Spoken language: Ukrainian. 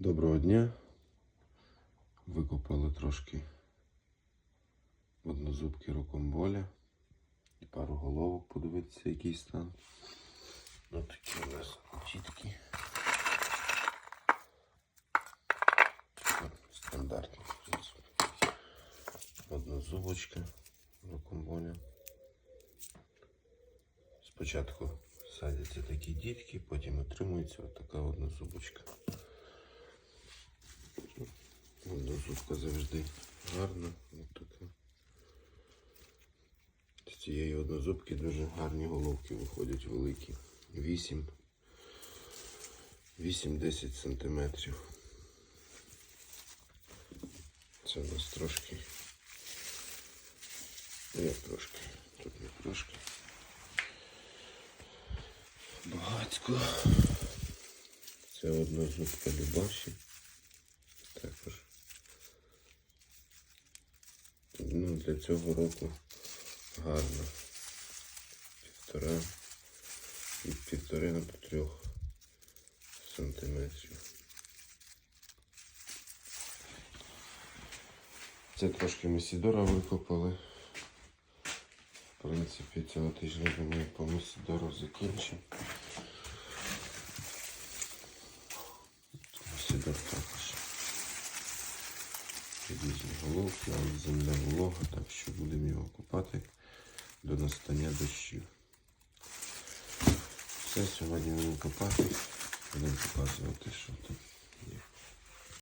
Доброго дня. Викопали трошки однозубки рукомболя і пару головок подивитися, який стан. Ось такі у нас чіткі. Стандартні. Однозубочка рукомболя. Спочатку садяться такі дітки, потім отримується отака однозубочка. Однозубка завжди гарна. От така. З цієї однозубки дуже гарні головки виходять великі. 8 8-10 сантиметрів. Це у нас трошки. Ну, як трошки. Тут не трошки. Багатько. Це одна зубка Любаші. Також. Для цього року гарно. Півтора. Від півтори до трьох сантиметрів. Це трошки Месідора викопали. В принципі, цього тижня думаю, по Месідору закінчимо. Месідор також. Різні головки, але земля волога, так що будемо його купати до настання дощів. Все, сьогодні будемо копати,